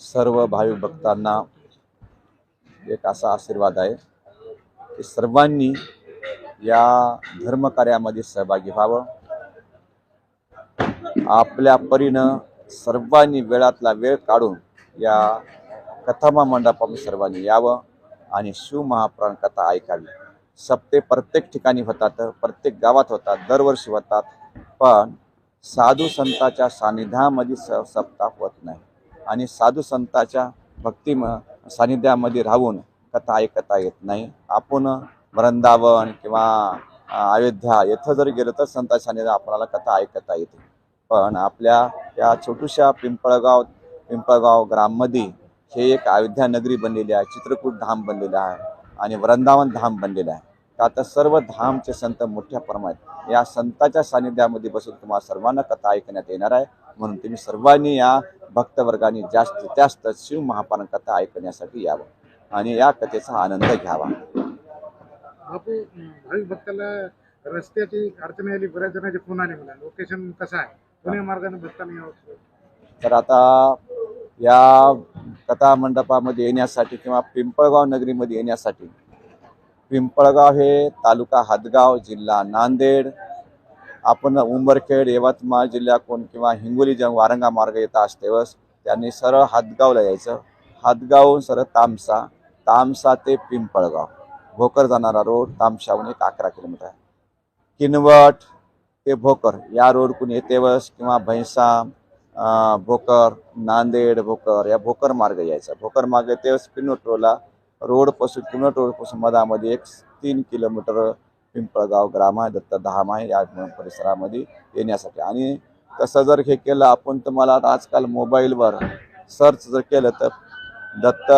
सर्व भाविक भक्तांना एक असा आशीर्वाद आहे की सर्वांनी या धर्मकार्यामध्ये सहभागी व्हावं. आपल्या परीनं सर्वांनी वेळातला वेळ काढून या कथामा मंडपामध्ये सर्वांनी यावं आणि शिवमहापुराण कथा ऐकावी. सप्ते प्रत्येक ठिकाणी होतात प्रत्येक गावात होतात दरवर्षी होतात पण साधू संताच्या सानिध्यामध्ये स सप्ताह होत नाही. आणि साधू संताच्या भक्ती सानिध्यामध्ये राहून कथा ऐकता येत नाही. आपण वृंदावन किंवा अयोध्या येथं जर गेलो तर संत सानिध्य आपल्याला कथा ऐकता येते. पण आपल्या या छोटूशा पिंपळगाव पिंपळगाव ग्राममध्ये हे एक अयोध्या नगरी बनलेली आहे चित्रकूट धाम बनलेलं आहे आणि वृंदावन धाम बनलेलं आहे. तर आता सर्व धामचे संत मोठ्या प्रमाणात या संताच्या सानिध्यामध्ये बसून तुम्हाला सर्वांना कथा ऐकण्यात येणार आहे. म्हणून तुम्ही सर्वांनी या भक्तवर्गाने जास्तीत जास्त शिव महापारण कथा ऐकण्यासाठी यावं आणि या कथेचा आनंद घ्यावा. बापू अं, भाविक भक्ताला रस्त्याची अडचण आली बऱ्याच जणांचे फोन आले मला. लोकेशन कसं आहे? पुणे मार्गाने भक्तांनी यावं तर आता या कथा मंडपामध्ये येण्यासाठी किंवा पिंपळगाव नगरीमध्ये येण्यासाठी पिंपळगाव हे तालुका हातगाव जिल्हा नांदेड आपण उंबरखेड यवतमाळ जिल्ह्याकडून किंवा हिंगोली जेव्हा वारंगा मार्ग येत असतेवस त्यांनी सरळ हातगावला यायचं. हातगावहून सरळ तामसा तामसा ते पिंपळगाव. भोकर जाणारा रोड तामशाहून एक अकरा किलोमीटर आहे. किनवट ते भोकर या रोडकडून येतेवस किंवा भैंसा भोकर नांदेड भोकर या भोकर मार्ग यायचा. भोकर मार्ग येतेवस किनवट रोडला. रोडपासून किनवट रोडपासून मधामध्ये एक तीन किलोमीटर पिंपळगाव ग्राम आहे दत्त धाम आहे या परिसरामध्ये येण्यासाठी. आणि तसं जर हे केलं आपण तुम्हाला आता आजकाल मोबाईलवर सर्च जर केलं तर दत्त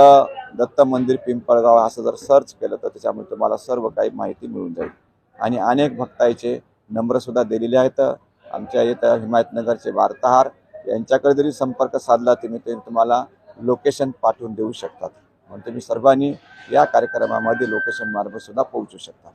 दत्त मंदिर पिंपळगाव असं जर सर्च केलं तर त्याच्यामध्ये तुम्हाला सर्व काही माहिती मिळून जाईल. आणि अनेक भक्ताईचे नंबरसुद्धा दिलेले आहेत. आमच्या इथं हिमायतनगरचे वार्ताहर यांच्याकडे जरी संपर्क साधला तुम्ही ते तुम्हाला लोकेशन पाठवून देऊ शकतात. म्हणून तुम्ही सर्वांनी या कार्यक्रमामध्ये लोकेशन मार्फत सुद्धा पोहोचू शकता.